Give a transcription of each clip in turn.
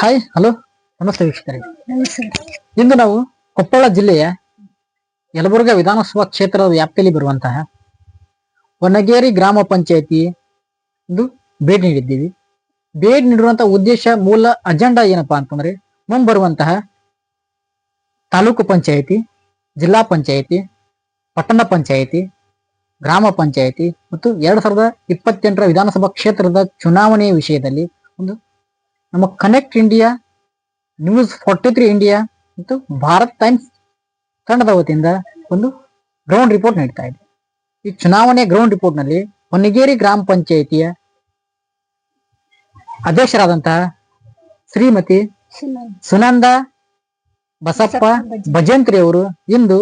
Hi hello ನಮಸ್ತೆ ವೀಕ್ಷಕರೇ. ಇಂದು ನಾವು ಕೊಪ್ಪಳ ಜಿಲ್ಲೆಯ ಯಲಬುರ್ಗಾ ವಿಧಾನಸಭಾ ಕ್ಷೇತ್ರದ ವ್ಯಾಪ್ತಿಯಲ್ಲಿ ಬರುವಂತಹ ವನಗೇರಿ ಗ್ರಾಮ ಪಂಚಾಯತಿ ಒಂದು ಭೇಟಿ ನೀಡಿದ್ದೀವಿ. ಭೇಟಿ ನೀಡುವಂತಹ ಉದ್ದೇಶ, ಮೂಲ ಅಜೆಂಡಾ ಏನಪ್ಪಾ ಅಂತಂದ್ರೆ ಮುಂಬರುವಂತಹ ತಾಲೂಕು ಪಂಚಾಯತಿ, ಜಿಲ್ಲಾ ಪಂಚಾಯತಿ, ಪಟ್ಟಣ ಪಂಚಾಯತಿ, ಗ್ರಾಮ ಪಂಚಾಯತಿ ಮತ್ತು ಎರಡ್ ಸಾವಿರದ ಇಪ್ಪತ್ತೆಂಟರ ವಿಧಾನಸಭಾ ಕ್ಷೇತ್ರದ ಚುನಾವಣೆಯ ವಿಷಯದಲ್ಲಿ ಒಂದು ನಮ್ಮ Connect India News forty three India ಮತ್ತು ಭಾರತ್ ಟೈಮ್ಸ್ ತಂಡದ ವತಿಯಿಂದ ಒಂದು ಗ್ರೌಂಡ್ ರಿಪೋರ್ಟ್ ನೀಡ್ತಾ ಇದೆ. ಈ ಚುನಾವಣೆ ಗ್ರೌಂಡ್ ರಿಪೋರ್ಟ್ನಲ್ಲಿ ಹೊನ್ನಗೇರಿ ಗ್ರಾಮ ಪಂಚಾಯಿತಿಯ ಅಧ್ಯಕ್ಷರಾದಂತಹ ಶ್ರೀಮತಿ ಸುನಂದ ಬಸಪ್ಪ ಭಜಂತ್ರಿ ಅವರು ಇಂದು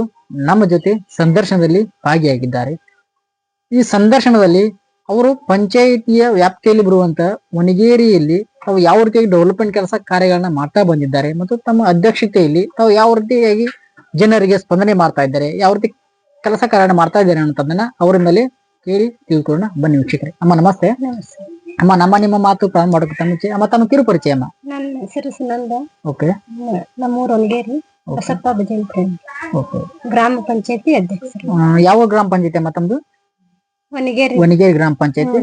ನಮ್ಮ ಜೊತೆ ಸಂದರ್ಶನದಲ್ಲಿ ಭಾಗಿಯಾಗಿದ್ದಾರೆ. ಈ ಸಂದರ್ಶನದಲ್ಲಿ ಅವರು ಪಂಚಾಯಿತಿಯ ವ್ಯಾಪ್ತಿಯಲ್ಲಿ ಬರುವಂತ ಒಣಗೇರಿಯಲ್ಲಿ ತಾವು ಯಾವ ರೀತಿಯಾಗಿ ಡೆವಲಪ್ಮೆಂಟ್ ಕೆಲಸ ಕಾರ್ಯಗಳನ್ನ ಮಾಡ್ತಾ ಬಂದಿದ್ದಾರೆ ಮತ್ತು ತಮ್ಮ ಅಧ್ಯಕ್ಷತೆಯಲ್ಲಿ ತಾವು ಯಾವ ರೀತಿಯಾಗಿ ಜನರಿಗೆ ಸ್ಪಂದನೆ ಮಾಡ್ತಾ ಇದ್ದಾರೆ ಯಾವ ರೀತಿ ಕೆಲಸ ಕಾರ್ಯ ಮಾಡ್ತಾ ಇದ್ದಾರೆ ಅನ್ನೋದನ್ನ ಅವರಿಂದಲೇ ಕೇಳಿ ತಿಳ್ಕೊಳ್ಳೋಣ ಬನ್ನಿ ವೀಕ್ಷಕರೇ. ಅಮ್ಮ ನಮಸ್ತೆ. ಅಮ್ಮ ನಮ್ಮ ನಿಮ್ಮ ಮಾತು ಪ್ರಾರಂಭ ಮಾಡೋಕ್ಕಿಂತ ಮುಂಚೆ ಅಮ್ಮ ತಮ್ಮ ಕಿರು ಪರಿಚಯ ಅಮ್ಮ. ನನ್ನ ಹೆಸರು ಸುನಂದ. ಓಕೆ. ಒಂಗೇರಿ ಬಸಪ್ಪ ಓಕೆ. ಗ್ರಾಮ ಪಂಚಾಯತಿ ಅಧ್ಯಕ್ಷ ಯಾವ ಗ್ರಾಮ ಪಂಚಾಯತಿ ಅಮ್ಮ ತಮ್ದು? ವನಗೇರಿ ವನಿಗೇರಿ ಗ್ರಾಮ ಪಂಚಾಯತಿ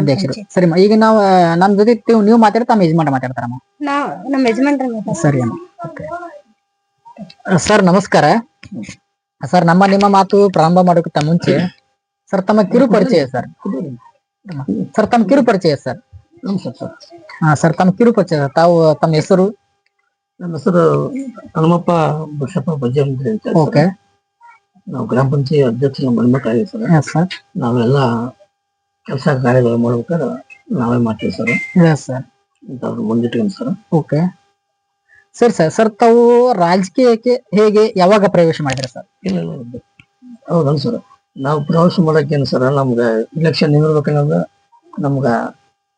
ಅಧ್ಯಕ್ಷರು. ಸರಿ ಅಮ್ಮ ಈಗ ನಾವು ನಮ್ ಜೊತೆ ನೀವು ಮಾತಾಡ್ತಾ ತಮ್ಮ ಯಜಮಾನ ಮಾತಾಡ್ತಾರಮ್ಮ. ನಾವ್ ನಮ್ಮ ಯಜಮಾನ್ರ. ಸರಿ ಅಮ್ಮ. ಓಕೆ ಸರ್ ನಮಸ್ಕಾರ. ಸರ್ ನಮ್ಮ ನಿಮ್ಮ ಮಾತು ಪ್ರಾರಂಭ ಮಾಡೋಕ್ಕಿಂತ ಮುಂಚೆ ಸರ್ ತಮ್ಮ ಕಿರು ಪರಿಚಯ ಸರ್. ಸರ್ ತಮ್ಮ ಕಿರು ಪರಿಚಯ ಸರ್. ಹಾ ಸರ್ ತಮ್ಮ ಕಿರು ಪರಿಚಯ ತಾವು ತಮ್ಮ ಹೆಸರು? ನಮ್ಮ ಹೆಸರು ಹನುಮಪ್ಪ ಬಸಪ್ಪ ಅಂತ ಓಕೆ. ನಾವು ಗ್ರಾಮ ಪಂಚಾಯತ್ ಅಧ್ಯಕ್ಷರ ಮಣ್ಮಕ್ಕಾಗಿ ಸರ್. ಸರ್ ನಾವೆಲ್ಲ ಕೆಲಸ ಕಾರ್ಯಗಳು ಮಾಡ್ಬೇಕಾದ್ರೆ ನಾವೇ ಮಾಡ್ತೀವಿ ಸರ್. ಸರ್ ಇಂಥವ್ರು ಮುಂದಿಟ್ಕೊಂಡು sir. Okay sir sir sir ತಾವು ರಾಜಕೀಯಕ್ಕೆ ಹೇಗೆ ಯಾವಾಗ ಪ್ರವೇಶ ಮಾಡಿದ್ರಿ ಸರ್? ಇಲ್ಲ ಇಲ್ಲ ಇಲ್ಲ. ಹೌದಲ್ಲ ಸರ್. ನಾವು ಪ್ರವಾಸ ಮಾಡಕ್ಕೇನು ಸರ್ ನಮ್ಗೆ ಇಲೆಕ್ಷನ್ ನಿಂದಿರ್ಬೇಕನ್ನೋದು ನಮ್ಗೆ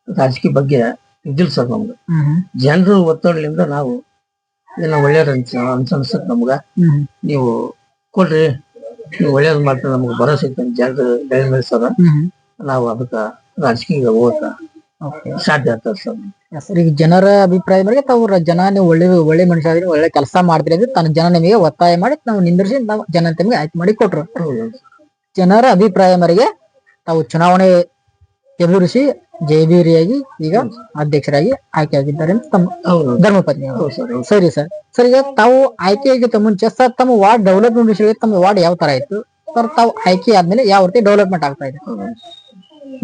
ರಾಜಕೀಯ ಬಗ್ಗೆ ಇದ್ದಿಲ್ಲ ಸರ್ ನಮ್ಗೆ. ಹ್ಮ್ ಜನರು ಒತ್ತಡಲಿಂದ ನಾವು ಇದನ್ನ ಒಳ್ಳೇದು ಅನ್ಸ ಅನ್ಸನ್ಸತ್ ನಮ್ಗೆ. ಹ್ಮ್. ನೀವು ಕೊಡ್ರಿ. ನೀವು ಒಳ್ಳೇದು ಮಾಡ್ತಾರೆ ನಮ್ಗೆ ಬರೋ ಸಿಗ್ತದೆ ಜನರು ಬೆಳೆ ಮೇಲೆ ಸರ್ ನಾವು ಅದಕ್ಕ ರಾಜಕೀಯ ಹೋಗಕ್ಕ ಓಕೆ ಸಾಧ್ಯ ಆಗ್ತದೆ ಸರ್. ಸರ್ ಈಗ ಜನರ ಅಭಿಪ್ರಾಯ ಮೇಲೆ ತಾವು ಜನ ನೀವು ಒಳ್ಳೆ ಒಳ್ಳೆ ಮನುಷ್ಯ ಆದ್ರೆ ಒಳ್ಳೆ ಕೆಲಸ ಮಾಡ್ತೀರಿ ಅಂದ್ರೆ ತನ್ನ ಜನ ನಿಮಗೆ ಒತ್ತಾಯ ಮಾಡಿ ನಾವು ನಿಂದ್ರಿಸಿ ನಾವು ಜನ ನಿಮಗೆ ಆಯ್ಕೆ ಮಾಡಿ ಕೊಟ್ರು. ಜನರ ಅಭಿಪ್ರಾಯ ಮೇರೆಗೆ ತಾವು ಚುನಾವಣೆ ಎದುರಿಸಿ ಜಯಬೀರಿಯಾಗಿ ಈಗ ಅಧ್ಯಕ್ಷರಾಗಿ ಆಯ್ಕೆಯಾಗಿದ್ದಾರೆ ಅಂತ ತಮ್ಮ ಧರ್ಮಪತ್ನಿ ಅವರು. ಸರ್. ಸರಿ ಸರ್. ಸರ್ ಈಗ ತಾವು ಆಯ್ಕೆಯಾಗಿದ್ದ ಮುಂಚೆ ಸರ್ ತಮ್ಮ ವಾರ್ಡ್ ಡೆವಲಪ್ಮೆಂಟ್ ವಿಷಯ ತಮ್ಮ ವಾರ್ಡ್ ಯಾವ ತರ ಇತ್ತು? ಸರ್ ತಾವು ಆಯ್ಕೆ ಆದ್ಮೇಲೆ ಯಾವ ರೀತಿ ಡೆವಲಪ್ಮೆಂಟ್ ಆಗ್ತಾ ಇದೆ.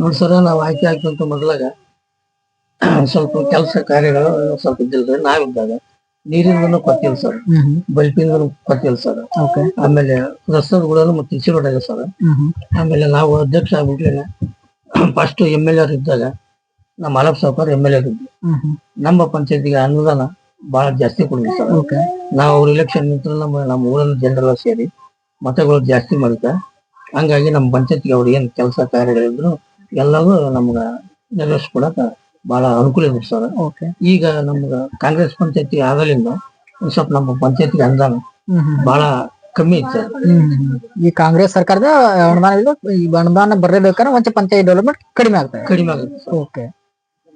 ನೋಡಿ ಸರ್ ನಾವು ಆಯ್ಕೆ ಆಗ್ತಂತ ಮೊದಲಾಗ ಸ್ವಲ್ಪ ಕೆಲಸ ಕಾರ್ಯಗಳು ಸ್ವಲ್ಪ ಇದ್ದಿಲ್ರಿ. ನಾವಿದ್ದಾಗ ನೀರಿಂದನೂ ಕೊಟ್ಟಿಲ್ಲ ಸರ್. ಬಲ್ಪಿಂದನೂ ಕೊಟ್ಟಿಲ್ಲ ಸರ್. ಓಕೆ. ಆಮೇಲೆ ರಸ್ತೆಗಳು ಮತ್ತೆ ಇಸಿ ರೋಡ್ ಸರ್ ಆಮೇಲೆ ನಾವು ಅಧ್ಯಕ್ಷ ಆಗ್ಬಿಟ್ಲೇನೆ ಫಸ್ಟ್ ಎಂ ಎಲ್ ಎರ್ ಇದ್ದಾಗ ನಮ್ಮ ಮಲಪ್ ಸಾವುಕಾರ ಎಂ ಎಲ್ ಎರ್ ಇದ್ವಿ ನಮ್ಮ ಪಂಚಾಯತಿಗೆ ಅನುದಾನ ಬಹಳ ಜಾಸ್ತಿ ಕೊಡ್ವಿ ಸರ್. ನಾವು ಅವ್ರ ಇಲೆಕ್ಷನ್ ನಿಂತ ನಮ್ಮ ನಮ್ಮ ಊರಿನ ಜನರೆಲ್ಲ ಸೇರಿ ಮತಗಳು ಜಾಸ್ತಿ ಮಾಡಿದ ಹಂಗಾಗಿ ನಮ್ಮ ಪಂಚಾಯತಿಗೆ ಅವ್ರು ಏನ್ ಕೆಲಸ ಕಾರ್ಯಗಳಿದ್ರು ಎಲ್ಲವೂ ನಮ್ಗ ನೆರವೇರಿಸ್ಕೊಡಕ ಬಹಳ ಅನುಕೂಲ ಇದೆ ಸರ್. ಓಕೆ. ಈಗ ನಮ್ಗ ಕಾಂಗ್ರೆಸ್ ಪಂಚಾಯತಿ ಆಗಲಿಂದ ಒಂದ್ ಸ್ವಲ್ಪ ನಮ್ಮ ಪಂಚಾಯತಿಗೆ ಅನುದಾನ ಬಹಳ ಕಮ್ಮಿ. ಐತೆ ಈ ಕಾಂಗ್ರೆಸ್ ಸರ್ಕಾರದ ಅನುದಾನ ಇದು ಈ ಅನುದಾನ ಬರಲೇಬೇಕಾದ್ರೆ ಒಂಚ ಪಂಚಾಯತ್ ಡೆವಲಪ್ಮೆಂಟ್ ಕಡಿಮೆ ಆಗ್ತದೆ. ಕಡಿಮೆ ಆಗುತ್ತೆ. ಓಕೆ.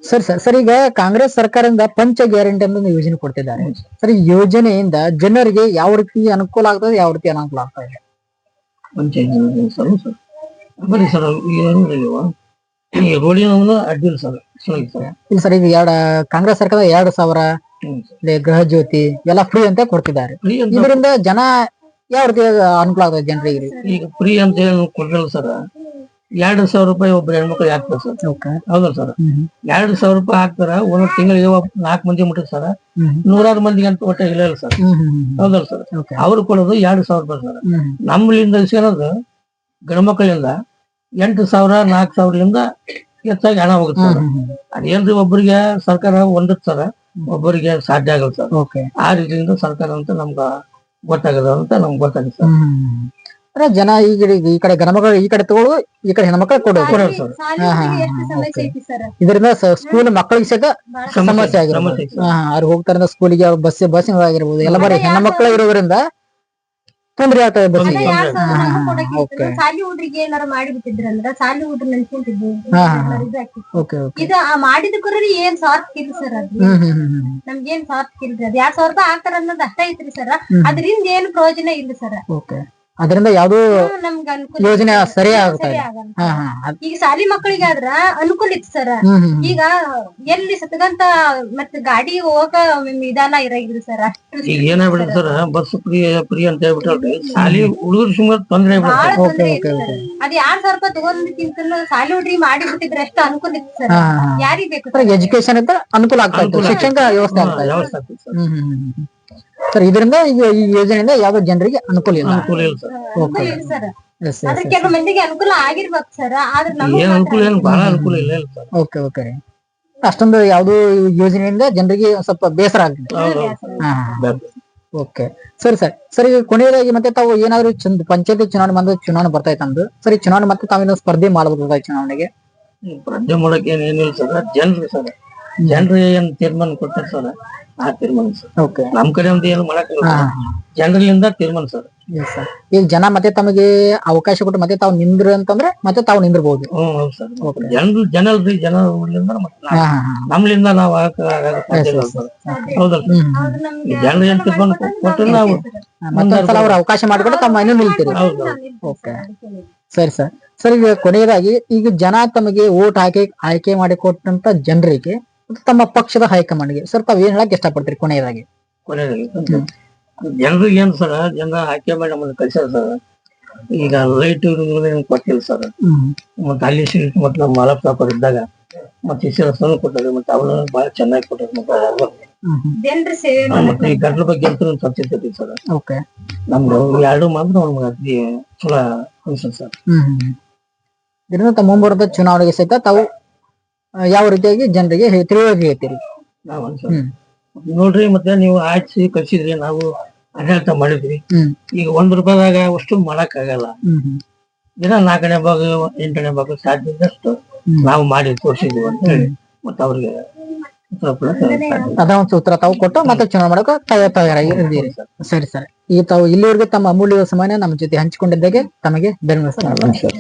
ಸರಿ ಸರ್ ಸರ್ ಈಗ ಕಾಂಗ್ರೆಸ್ ಸರ್ಕಾರದಿಂದ ಪಂಚ ಗ್ಯಾರಂಟಿ ಅಂತ ಒಂದು ಯೋಜನೆ ಕೊಡ್ತಿದ್ದಾರೆ. ಸರ್. ಈ ಯೋಜನೆಯಿಂದ ಜನರಿಗೆ ಯಾವ ರೀತಿ ಅನುಕೂಲ ಆಗ್ತದೆ ಯಾವ ರೀತಿ ಅನಾನುಕೂಲ ಆಗ್ತಾ ಇದೆ ಪಂಚಾಯತ್ ಬರೀ ಸರ್ ಏನು ಇಲ್ವಾ ಈ ರೋಡಿನ ಅಡ್ಡಿಲ್ಲ ಸರ್ ಚೆನ್ನಾಗಿ ಸರ್. ಇಲ್ಲ ಸರ್ ಈಗ ಎರಡ ಕಾಂಗ್ರೆಸ್ ಸರ್ಕಾರ ಎರಡು ಸಾವಿರ ಹ್ಮ್ ಸರ್. ಇಲ್ಲಿ ಗೃಹ ಜ್ಯೋತಿ ಎಲ್ಲ ಫ್ರೀ ಅಂತ ಕೊಡ್ತಿದ್ದಾರೆ. ಫ್ರೀ ಅಂತ ಇದರಿಂದ ಜನ ಯಾವ ರೀತಿ ಅನುಕೂಲ ಆಗ್ತದೆ ಜನರಿಗೆ ಈಗ ಫ್ರೀ ಅಂತ ಹೇಳಿ ಕೊಡ್ರಲ್ಲ ಸರ್ ಎರಡು ಸಾವಿರ ರೂಪಾಯಿ ಒಬ್ಬರು ಹೆಣ್ಮಕ್ಳು ಹಾಕ್ತಾರೆ ಸರ್ ಹೌದಲ್ಲ ಸರ್ ಎರಡು ಸಾವಿರ ರೂಪಾಯಿ ಹಾಕ್ತಾರ ಒಂದು ತಿಂಗಳಿಗೆ ನಾಲ್ಕು ಮಂದಿ ಮುಟ್ಟ ಸರ್ ನೂರಾರು ಮಂದಿಗೆ ಅಂತ ಒಟ್ಟ ಇಲ್ಲ ಇಲ್ಲ ಸರ್ ಹೌದಲ್ಲ ಸರ್ ಅವ್ರು ಕೊಡೋದು ಎರಡು ಸಾವಿರ ರೂಪಾಯಿ ಸರ್ ನಮ್ಮಲ್ಲಿಂದ ಇಸ್ಕೊಳ್ಳೋದು ಗಂಡ್ಮಕ್ಳಿಂದ ಎಂಟು ಸಾವಿರ ನಾಲ್ಕು ಸಾವಿರದಿಂದ ಹೆಚ್ಚಾಗಿ ಹಣ ಹೋಗುತ್ತೆ ಸರ್ ಅದೇನ್ರಿ ಒಬ್ಬರಿಗೆ ಸರ್ಕಾರ ಒಂದತ್ ಸರ್ ಒಬ್ಬರಿಗೆ ಸಾಧ್ಯ ಆಗಲ್ಲ ಸರ್ ಓಕೆ. ಆ ರೀತಿಯಿಂದ ಸರ್ಕಾರ ಅಂತ ನಮ್ಗ ಗೊತ್ತಾಗದ ಅಂತ ನಮ್ಗೆ ಗೊತ್ತಾಗುತ್ತೆ. ಸರ್ ಅಂದ್ರೆ ಜನ ಈ ಕಡೆ ಈ ಕಡೆ ಗಣಮಕ್ಕಳು ಈ ಕಡೆ ತಗೊಳ್ಳೋದು ಈ ಕಡೆ ಹೆಣ್ಮಕ್ಳು ಕೊಡೋದು. ಕೊಡೋದು ಸರ್. ಇದರಿಂದ ಸ್ಕೂಲ್ ಮಕ್ಕಳಿಗೆ ಸಹಿತ ಸಮಸ್ಯೆ ಆಗಿರ್ಬೋದು. ಹಾ ಅವ್ರು ಹೋಗ್ತಾರ ಸ್ಕೂಲಿಗೆ ಬಸ್ ಬಸ್ ಆಗಿರ್ಬೋದು. ಎಲ್ಲ ಬರೀ ಹೆಣ್ಮಕ್ಳು ಇರೋದ್ರಿಂದ ತೊಂದ್ರೆ ಓಕೆ. ಇತ್ತು. ಸಾಲಿ ಹುಡ್ರಿಗೆ ಏನಾರ ಮಾಡಿಬಿಟ್ಟಿದ್ರ ಅಂದ್ರ ಸಾಲಿ ಹುಡ್ರು. Okay okay. ಇದು ಆ ಮಾಡಿದ ಕುರಿ ಏನ್ ಸ್ವಾರ್ಥ ಇಲ್ಲ ಸರ್ ಅದು? ನಮ್ಗೇನ್ ಸ್ವಾರ್ಥ ಇಲ್ರಿ ಅದ್ ಎರಡ್ ಸಾವಿರ ರೂಪಾಯಿ ಹಾಕ್ತಾರ ಅನ್ನೋದು ಅಷ್ಟ ಐತ್ರಿ ಸರ್. ಅದ್ರಿಂದ ಅದರಿಂದ ಏನ್ ಪ್ರಯೋಜನ ಇಲ್ಲ ಸರ್. ಓಕೆ. ಅದರಿಂದ ಯಾವ್ದೋ ನಮ್ಗ ಅನುಕೂಲ ಯೋಜನೆ ಸರಿ ಆಗ್ತಾ ಸರಿ ಇದೆ ಆಗಲ್ಲ. ಹಾ ಹಾ ಅದ್- ಈಗ ಸಾಲಿ ಮಕ್ಕಳಿಗೆ ಆದ್ರ ಅನುಕೂಲ ಇತ್ತು ಸರ್. ಈಗ ಎಲ್ಲಿ ಸತಗಂತ ಮತ್ತೆ ಗಾಡಿ ಹೋಗಕ ವಿಧಾನ ಇರಂಗಿಲ್ಲ ಸರ್? ಈಗ ಏನಾಗ್ಬಿಡ ಸರ್? ಬಸ್ ಫ್ರೀ ಫ್ರೀ ಅಂತ ಹೇಳ್ಬಿಟ್ಟು ಶಾಲಿ ಹುಡುಗರು ಸುಮಾರು ತೊಂದ್ರೆ ಅದ್ ಎರಡ್ ಸಾವಿರ ರೂಪಾಯಿ ತಗೊಂಡ್ಕಿಂತ ಸಾಲಿ ಹುಡ್ರಿ ಮಾಡಿ ಬಿಟ್ಟಿದ್ರೆ ಅಷ್ಟು ಅನುಕೂಲ ಇತ್ತು ಸರ್. ಯಾರಿಗ್ ಬೇಕು ಸರ್? ಎಜುಕೇಶನ್ ಅಂತ ಅನುಕೂಲ ಆಗ್ತಾ ಇತ್ತು. ಶಿಕ್ಷಣ ವ್ಯವಸ್ಥೆ ಆಗ್ತಾ ಇತ್ತು. ವ್ಯವಸ್ಥೆ ಆಗ್ತದೆ ಹ್ಮ್ ಹ್ಮ್ ಹ್ಮ್ ಹ್ಮ್. ಸರ್ ಇದರಿಂದ ಈಗ ಈ ಯೋಜನೆಯಿಂದ ಯಾವ್ದೋ ಜನರಿಗೆ ಅನುಕೂಲ ಇಲ್ಲ. ಅನುಕೂಲ ಇಲ್ಲ ಸರ್. ಅನುಕೂಲ ಇಲ್ಲ ಸರ್. Yes, yes, ಆದ್ರೆ ಕೆಲವು ಮಂದಿಗೆ ಅನುಕೂಲ ಆಗಿರ್ಬೇಕು ಸರ್ ಆದ್ರೆ ನಮಗ್ ಏನ್ ಅನುಕೂಲ ಏನು? ಬಹಳ ಅನುಕೂಲ ಇಲ್ಲ ಇಲ್ಲ ಸರ್. ಓಕೆ ಓಕೆ ರೀ ಅಷ್ಟೊಂದು ಯಾವ್ದು ಯೋಜನೆಯಿಂದ ಜನರಿಗೆ ಸ್ವಲ್ಪ ಬೇಸರ ಆಗ್ತಿದೆ ಹೌದು ಹಾ ಓಕೆ ಸರಿ ಸರ್. ಸರಿ ಈಗ ಕೊನೆಯದಾಗಿ ಮತ್ತೆ ತಾವು ಏನಾದ್ರು ಚಂದ ಪಂಚಾಯತಿ ಚುನಾವಣೆ ಬಂದ ಚುನಾವಣೆ ಬರ್ತಾ ಇತ್ತಂದು ಸರಿ ಚುನಾವಣೆ ಮತ್ತೆ ತಾವೇನು ಸ್ಪರ್ಧೆ ಮಾಡಬಹುದು ಚುನಾವಣೆಗೆ. ಸ್ಪರ್ಧೆ ಮಾಡಕ್ ಏನ್ ಏನಿಲ್ಲ ಸರ್. ಜನರು ಸರ್. ಜನರು ಏನ್ ತೀರ್ಮಾನ ಕೊಟ್ಟಿರ್ತಾರ ಸರ್ ಆ ತೀರ್ಮಾನ ಸರ್. ಓಕೆ ನಮ್ ಕಡೆ ಒಂದು ಏನು ಮಾಡಕ್ ಜನರಲ್ಲಿಂದ ತೀರ್ಮಾನ ಸರ್. ಎಸ್ ಸರ್ ಈಗ ಜನ ಮತ್ತೆ ತಮಗೆ ಅವಕಾಶ ಕೊಟ್ಟು ಮತ್ತೆ ತಾವು ನಿಂದ್ರು ಅಂತಂದ್ರೆ ಮತ್ತೆ ತಾವು ನಿಂದ್ರಬಹುದು ಹ್ಮ್ ಹೌದು ಸರ್. ಜನರು ಜನಲ್ರಿ ಮತ್ತೆ ಹಾ ಹಾ ನಮ್ಲಿಂದ ನಾವು ಆಗಕ್ ಆಗಕ್ ಸಾಧ್ಯ ಇಲ್ಲ ಸರ್. ಹೌದಲ್ಲ ಜನರು ಏನ್ ತೀರ್ಮಾನ ಕೊಟ್ಟರೆ ನಾವು ಮತ್ತೊಂದ್ಸಲ ಅವ್ರ ಅವಕಾಶ ಮಾಡಿಕೊಂಡು ತಮ್ಮ ಮನೆ ನಿಲ್ತೀರಿ. ಹೌದು ಓಕೆ ಸರಿ ಸರ್. ಸರ್ ಈಗ ಕೊನೆಯದಾಗಿ ಈಗ ಜನ ತಮಗೆ ಓಟ್ ಹಾಕಿ ಆಯ್ಕೆ ಮಾಡಿ ಕೊಟ್ಟಂತ ಜನರಿಗೆ ಮತ್ತು ತಮ್ಮ ಪಕ್ಷದ ಹೈಕಮಾಂಡ್ಗೆ. ಸರ್ ತಾವ್ ಏನ್ ಹೇಳಕ್ ಇಷ್ಟಪಡ್ತೀರಿ ಕೊನೆಯದಾಗಿ? ಕೊನೆಯದಾಗಿ ಜನರಿಗೆ ಏನ್ ಸರ್ ಜನ ಆಯ್ಕೆ ಮಾಡಿ ನಮ್ಮನ್ನ ಕಳ್ಸ್ಯಾರ ಸರ್? ಈಗ ಲೈಟ್ ಕೊಟ್ಟಿಲ್ಲ ಸರ್. ಮತ್ತೆ ಅಲ್ಲಿ ಸೀಟ್ ಮತ್ತೆ ನಮ್ಮ ಮಾಲಪ್ಪ ಸಾಪರ್ ಇದ್ದಾಗ ಮತ್ತೆ ಇಸಿರ ಸಲ ಕೊಟ್ಟಾರೆ ಮತ್ತೆ ಅವನು ಬಹಳ ಚೆನ್ನಾಗಿ ಕೊಟ್ಟಾರೆ ಮತ್ತೆ ಅವ್ರು. ಜನರ ಸೇವೆ ಮತ್ತೆ ಈ ಗಂಟ್ಲ ಬಗ್ಗೆ ಅಂತೂ ಸತ್ಯತೆ ಸರ್. ಓಕೆ. ನಮ್ದು ಎರಡು ಮಾತ್ರ ನಮ್ಗೆ ಅತಿ ಚಲೋ ಅನ್ಸುತ್ತೆ ಸರ್. ಹ್ಮ್ ಇದರಿಂದ ತಮ್ಮ ಮುಂಬರುವ ಚುನಾವಣೆಗೆ ಸಹಿತ ತಾವು ಯಾವ ರೀತಿಯಾಗಿ ಜನರಿಗೆ ಹೇ- ತಿಳುವಳಿಕೆ ಹ್ಮ್. ನೋಡ್ರಿ ಮತ್ತೆ ನೀವು ಆಚಿ ಕಳ್ಸಿದ್ರಿ ನಾವು ಆಡಳಿತ ಮಾಡಿದ್ವಿ. ಹ್ಮ್. ಈಗ ಒಂದ್ ರೂಪಾಯಿದಾಗ ಅಷ್ಟು ಮಾಡಕ್ ಆಗಲ್ಲ ಹ್ಮ್ ಹ್ಮ್. ದಿನ ನಾಲ್ಕನೇ ಭಾಗ ಎಂಟನೇ ಭಾಗ ಸಾಧ್ಯದಷ್ಟು ಹ್ಮ್. ನಾವು ಮಾಡಿ ತೋರಿಸಿದ್ವಿ ಅಂತ ಹೇಳಿ. ಮತ್ತೆ ಅವ್ರಿಗೆ ಸ್ವಲ್ಪ ಅದ ಒಂದು ಸೂತ್ರ ತಾವು ಕೊಟ್ಟು ಮತ್ತೆ ಚುನಾವಣೆ ಮಾಡಕ್ಕೆ ತಾವು ತಯಾರಾಗಿ ಇದ್ದೀರಿ ಸರಿ. ಸರಿ ಈಗ ತಾವು ಇಲ್ಲಿವರೆಗೂ ತಮ್ಮ ಅಮೂಲ್ಯ ಸಮಯ ನಮ್ಮ ಜೊತೆ ಹಂಚಿಕೊಂಡಿದ್ದಾಗೆ ತಮಗೆ ಧನ್ಯವಾದ ನಮಸ್ಕಾರ.